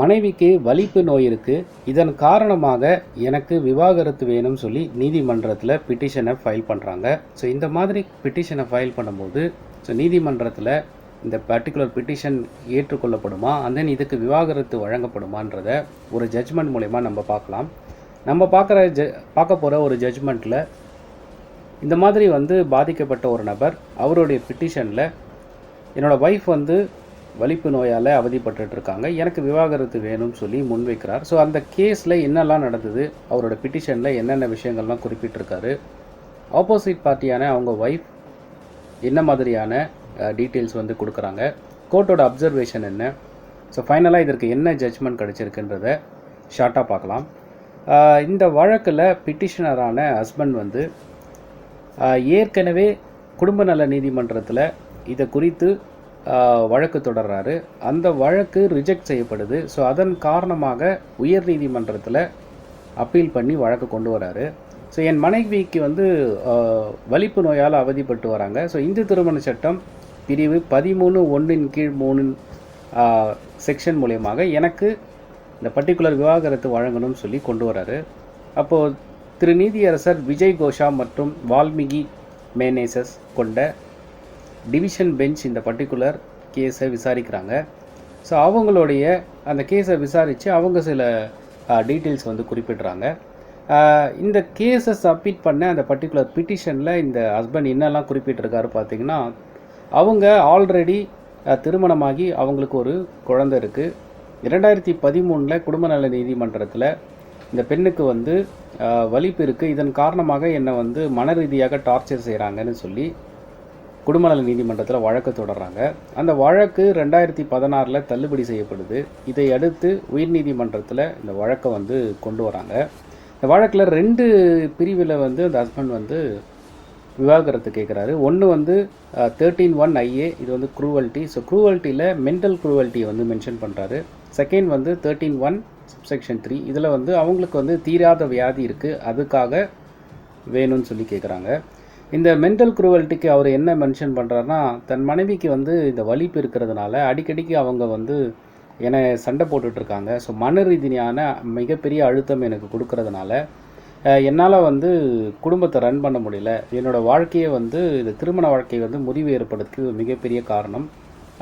மனைவிக்கு வலிப்பு நோய் இருக்குது இதன் காரணமாக எனக்கு விவாகரத்து வேணும்னு சொல்லி நீதிமன்றத்தில் பிட்டிஷனை ஃபைல் பண்ணுறாங்க ஸோ இந்த மாதிரி பிட்டிஷனை ஃபைல் பண்ணும்போது ஸோ நீதிமன்றத்தில் இந்த பர்டிகுலர் பிட்டிஷன் ஏற்றுக்கொள்ளப்படுமா? அண்ட் தென் இதுக்கு விவாகரத்து வழங்கப்படுமான்றத ஒரு ஜட்ஜ்மெண்ட் மூலயமா நம்ம பார்க்கலாம். நம்ம பார்க்குற ஜ பார்க்க போகிற ஒரு ஜட்ஜ்மெண்ட்டில் இந்த மாதிரி வந்து பாதிக்கப்பட்ட ஒரு நபர் அவருடைய பிட்டிஷனில் என்னோடய ஒய்ஃப் வந்து வலிப்பு நோயால் அவதிப்பட்டு இருக்காங்க எனக்கு விவாகரத்து வேணும்னு சொல்லி முன்வைக்கிறார். ஸோ அந்த கேஸில் என்னெல்லாம் நடந்தது? அவரோட பிட்டிஷனில் என்னென்ன விஷயங்கள்லாம் குறிப்பிட்டிருக்காரு ஆப்போசிட் பார்ட்டியான அவங்க ஒய்ஃப் என்ன மாதிரியான டீட்டெயில்ஸ் வந்து கொடுக்குறாங்க? கோர்ட்டோட அப்சர்வேஷன் என்ன? ஸோ ஃபைனலாக இதற்கு என்ன ஜட்ஜ்மெண்ட் கிடச்சிருக்குன்றத ஷார்ட்டாக பார்க்கலாம். இந்த வழக்கில் பிட்டிஷனரான ஹஸ்பண்ட் வந்து ஏற்கனவே குடும்ப நல நீதிமன்றத்தில் இதை குறித்து வழக்கு தொடர்றாரு. அந்த வழக்கு ரிஜெக்ட் செய்யப்படுது. ஸோ அதன் காரணமாக உயர் நீதிமன்றத்தில் அப்பீல் பண்ணி வழக்கு கொண்டு வராரு. ஸோ என் மனைவிக்கு வந்து வலிப்பு நோயால் அவதிப்பட்டு வராங்க. ஸோ இந்து திருமண சட்டம் பிரிவு பதிமூணு ஒன்றின் கீழ் மூணு செக்ஷன் மூலயமாக எனக்கு இந்த பர்டிகுலர் விவாகரத்து வழங்கணும்னு சொல்லி கொண்டு வராரு. அப்போது திரு நீதியரசர் விஜய் கோஷா மற்றும் வால்மீகி மேனேசஸ் கொண்ட டிவிஷன் பெஞ்ச் இந்த பர்டிகுலர் கேஸை விசாரிக்கிறாங்க. ஸோ அவங்களுடைய அந்த கேஸை விசாரித்து அவங்க சில டீட்டெயில்ஸ் வந்து குறிப்பிடுறாங்க. இந்த கேஸை சப்மிட் பண்ண அந்த பர்டிகுலர் பிட்டிஷனில் இந்த ஹஸ்பண்ட் என்னெல்லாம் குறிப்பிட்டிருக்காரு பார்த்தீங்கன்னா அவங்க ஆல்ரெடி திருமணமாகி அவங்களுக்கு ஒரு குழந்தை இருக்குது இரண்டாயிரத்தி பதிமூணில் குடும்ப நல நீதிமன்றத்தில் இந்த பெண்ணுக்கு வந்து வலிப்பு இருக்குது இதன் காரணமாக என்னை வந்து மன ரீதியாக டார்ச்சர் செய்கிறாங்கன்னு சொல்லி குடும்பநல நீதிமன்றத்தில் வழக்கு தொடர்றாங்க. அந்த வழக்கு ரெண்டாயிரத்தி பதினாறில் தள்ளுபடி செய்யப்படுது. இதை அடுத்து உயர்நீதிமன்றத்தில் இந்த வழக்கை வந்து கொண்டு வராங்க. இந்த வழக்கில் ரெண்டு பிரிவில் வந்து அந்த ஹஸ்பண்ட் வந்து விவாகரத்து கேட்குறாரு ஒன்று வந்து தேர்ட்டீன் ஒன் ஐஏ இது வந்து குரூவல்ட்டி ஸோ க்ரூவல்ட்டியில் மென்டல் குரூவல்ட்டியை வந்து மென்ஷன் பண்ணுறாரு செகண்ட் வந்து தேர்ட்டீன் ஒன் செக்ஷன் த்ரீ இதில் வந்து அவங்களுக்கு வந்து தீராத வியாதி இருக்குது அதுக்காக வேணும்னு சொல்லி கேட்குறாங்க இந்த மென்டல் குரூவல்ட்டிக்கு அவர் என்ன மென்ஷன் பண்ணுறாருன்னா தன் மனைவிக்கு வந்து இந்த வலிப்பு இருக்கிறதுனால அடிக்கடிக்கு அவங்க வந்து என்னை சண்டை போட்டுட்ருக்காங்க. ஸோ மன ரீதியான மிகப்பெரிய அழுத்தம் எனக்கு கொடுக்கறதுனால என்னால் வந்து குடும்பத்தை ரன் பண்ண முடியல. என்னோட வாழ்க்கையை வந்து இந்த திருமண வாழ்க்கை வந்து முறிவு ஏற்படுறதுக்கு மிகப்பெரிய காரணம்.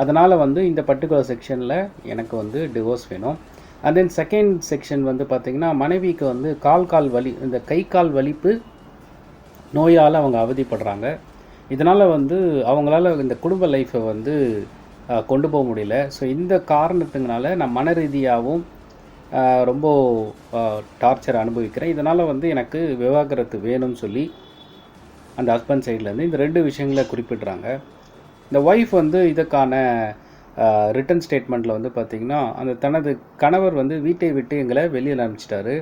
அதனால் வந்து இந்த பர்டிகுலர் செக்ஷனில் எனக்கு வந்து டிவோர்ஸ் வேணும். அண்ட் தென் செகண்ட் செக்ஷன் வந்து பார்த்திங்கன்னா மனைவிக்கு வந்து கால் கால் வலி இந்த கை கால் வலிப்பு நோயால் அவங்க அவதிப்படுறாங்க. இதனால் வந்து அவங்களால இந்த குடும்ப லைஃப்பை வந்து கொண்டு போக முடியல. ஸோ இந்த காரணத்துங்கனால நான் மன ரீதியாகவும் ரொம்ப டார்ச்சர் அனுபவிக்கிறேன். இதனால் வந்து எனக்கு விவாகரத்து வேணும்னு சொல்லி அந்த ஹஸ்பண்ட் சைட்லேருந்து இந்த ரெண்டு விஷயங்களை குறிப்பிட்றாங்க. இந்த ஒய்ஃப் வந்து இதுக்கான ரிட்டன் ஸ்டேட்மெண்ட்டில் வந்து பார்த்திங்கன்னா அந்த தனது கணவர் வந்து வீட்டை விட்டு எங்களை வெளியில் அனுப்பிச்சிட்டாரு.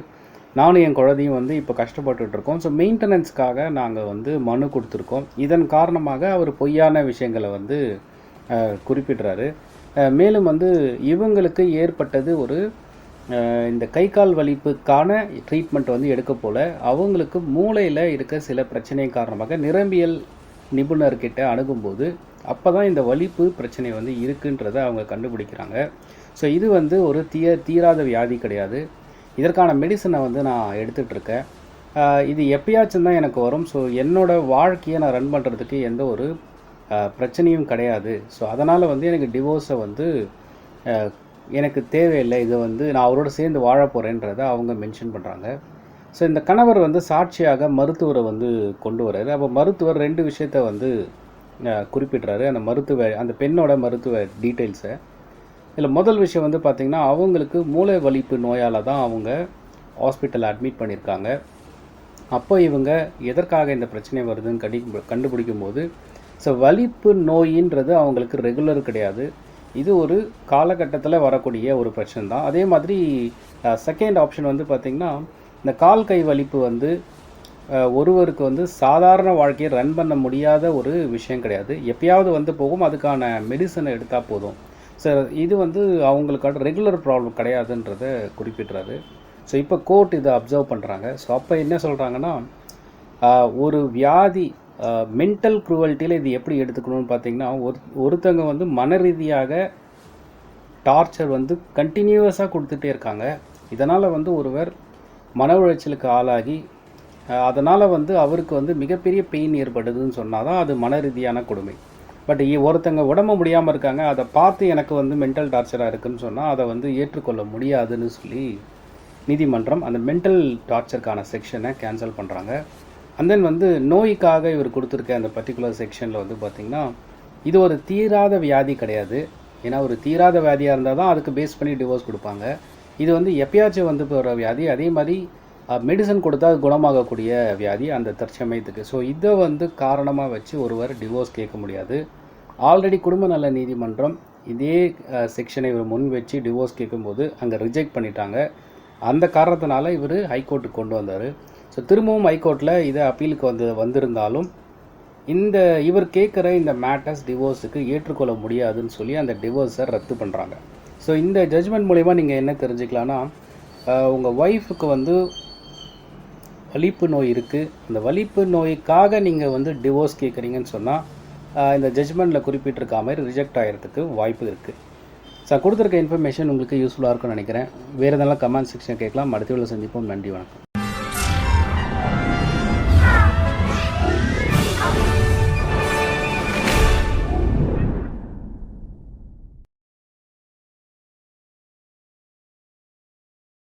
நானும் என் குழந்தையும் வந்து இப்போ கஷ்டப்பட்டுட்ருக்கோம். ஸோ மெயின்டெனன்ஸ்க்காக நாங்கள் வந்து மனு கொடுத்துருக்கோம். இதன் காரணமாக அவர் பொய்யான விஷயங்களை வந்து குறிப்பிடுறாரு. மேலும் வந்து இவங்களுக்கு ஏற்பட்டது ஒரு இந்த கை கால் வலிப்புக்கான ட்ரீட்மெண்ட் வந்து எடுக்க போல அவங்களுக்கு மூளையில் இருக்க சில பிரச்சனை காரணமாக நிரம்பியல் நிபுணர்கிட்ட அணுகும்போது அப்போ தான் இந்த வலிப்பு பிரச்சனை வந்து இருக்குன்றதை அவங்க கண்டுபிடிக்கிறாங்க. ஸோ இது வந்து ஒரு தீய தீராத வியாதி கிடையாது. இதற்கான மெடிசனை வந்து நான் எடுத்துகிட்ருக்கேன் இது எப்பயாச்சும் தான் எனக்கு வரும். ஸோ என்னோட வாழ்க்கையை நான் ரன் பண்ணுறதுக்கு எந்த ஒரு பிரச்சனையும் கிடையாது. ஸோ அதனால் வந்து எனக்கு டிவோர்ஸை வந்து எனக்கு தேவையில்லை. இதை வந்து நான் அவரோட சேர்ந்து வாழ போகிறேன்றதை அவங்க மென்ஷன் பண்ணுறாங்க ஸோ இந்த கணவர் வந்து சாட்சியாக மருத்துவரை வந்து கொண்டு வர்றாரு. அப்போ மருத்துவர் ரெண்டு விஷயத்த வந்து குறிப்பிட்றாரு. அந்த மருத்துவ அந்த பெண்ணோட மருத்துவ டீட்டெயில்ஸை இதில் முதல் விஷயம் வந்து பார்த்திங்கன்னா அவங்களுக்கு மூளை வலிப்பு நோயால் தான் அவங்க ஹாஸ்பிட்டல் அட்மிட் பண்ணியிருக்காங்க அப்போ இவங்க எதற்காக இந்த பிரச்சனை வருதுன்னு கடி கண்டுபிடிக்கும் போது ஸோ வலிப்பு நோயின்றது அவங்களுக்கு ரெகுலர் கிடையாது. இது ஒரு காலகட்டத்தில் வரக்கூடிய ஒரு பிரச்சனை தான். அதே மாதிரி செகண்ட் ஆப்ஷன் வந்து பார்த்திங்கன்னா இந்த கால் கை வலிப்பு வந்து ஒருவருக்கு வந்து சாதாரண வாழ்க்கையை ரன் பண்ண முடியாத ஒரு விஷயம் கிடையாது. எப்பயாவது வந்து போகும் அதுக்கான மெடிசனை எடுத்தால் போதும். சார் இது வந்து அவங்களுக்கான ரெகுலர் ப்ராப்ளம் கிடையாதுன்றதை குறிப்பிட்றாரு. ஸோ இப்போ கோர்ட் இதை அப்சர்வ் பண்ணுறாங்க ஸோ அப்போ என்ன சொல்கிறாங்கன்னா ஒரு வியாதி மென்டல் குரூவல்ட்டியில் இது எப்படி எடுத்துக்கணும்னு பார்த்தீங்கன்னா ஒரு ஒருத்தங்க வந்து மன ரீதியாக டார்ச்சர் வந்து கண்டினியூவஸாக கொடுத்துட்டே இருக்காங்க. இதனால் வந்து ஒருவர் மன உளைச்சலுக்கு ஆளாகி அதனால் வந்து அவருக்கு வந்து மிகப்பெரிய பெயின் ஏற்படுதுன்னு சொன்னால் தான் அது மன ரீதியான கொடுமை. பட் ஒருத்தங்க உடம்பு முடியாமல் இருக்காங்க அதை பார்த்து எனக்கு வந்து மென்டல் டார்ச்சராக இருக்குன்னு சொன்னால் அதை வந்து ஏற்றுக்கொள்ள முடியாதுன்னு சொல்லி நீதிமன்றம் அந்த மென்டல் டார்ச்சருக்கான செக்ஷனை கேன்சல் பண்ணுறாங்க அண்ட் தென் வந்து நோய்க்காக இவர் கொடுத்துருக்க அந்த பர்டிகுலர் செக்ஷனில் வந்து பார்த்திங்கன்னா இது ஒரு தீராத வியாதி கிடையாது. ஏன்னா ஒரு தீராத வியாதியாக இருந்தால் தான் அதுக்கு பேஸ் பண்ணி டிவோர்ஸ் கொடுப்பாங்க. இது வந்து எப்பயாச்சும் வந்து போகிற வியாதி. அதே மாதிரி மெடிசன் கொடுத்தா அது குணமாகக்கூடிய வியாதி அந்த தற்சமயத்துக்கு. ஸோ இதை வந்து காரணமாக வச்சு ஒருவர் டிவோர்ஸ் கேட்க முடியாது. ஆல்ரெடி குடும்ப நல நீதிமன்றம் இதே செக்ஷனை இவர் முன் வச்சு டிவோர்ஸ் கேட்கும்போது அங்கே ரிஜெக்ட் பண்ணிட்டாங்க. அந்த காரணத்தினால இவர் ஹைகோர்ட்டுக்கு கொண்டு வந்தார். ஸோ திரும்பவும் ஹைகோர்ட்டில் இதை அப்பீலுக்கு வந்து வந்திருந்தாலும் இந்த இவர் கேட்குற இந்த மேட்டர்ஸ் டிவோர்ஸுக்கு ஏற்றுக்கொள்ள முடியாதுன்னு சொல்லி அந்த டிவோர்ஸை ரத்து பண்ணுறாங்க ஸோ இந்த ஜட்ஜ்மெண்ட் மூலிமா நீங்கள் என்ன தெரிஞ்சுக்கலான்னா உங்கள் ஒய்ஃபுக்கு வந்து வலிப்பு நோய் இருக்குது அந்த வலிப்பு நோய்க்காக நீங்கள் வந்து டிவோர்ஸ் கேட்குறீங்கன்னு சொன்னால் இந்த ஜட்ஜ்மெண்ட்டில் குறிப்பிட்டிருக்க மாதிரி ரிஜெக்ட் ஆகிறதுக்கு வாய்ப்பு இருக்குது சார் கொடுத்துருக்க இன்ஃபர்மேஷன் உங்களுக்கு யூஸ்ஃபுல்லாக இருக்கும்னு நினைக்கிறேன். வேறு எதனால் கமெண்ட் செக்ஷன் கேட்கலாம். அடுத்த வீடியோவில் சந்திப்போம். நன்றி வணக்கம்.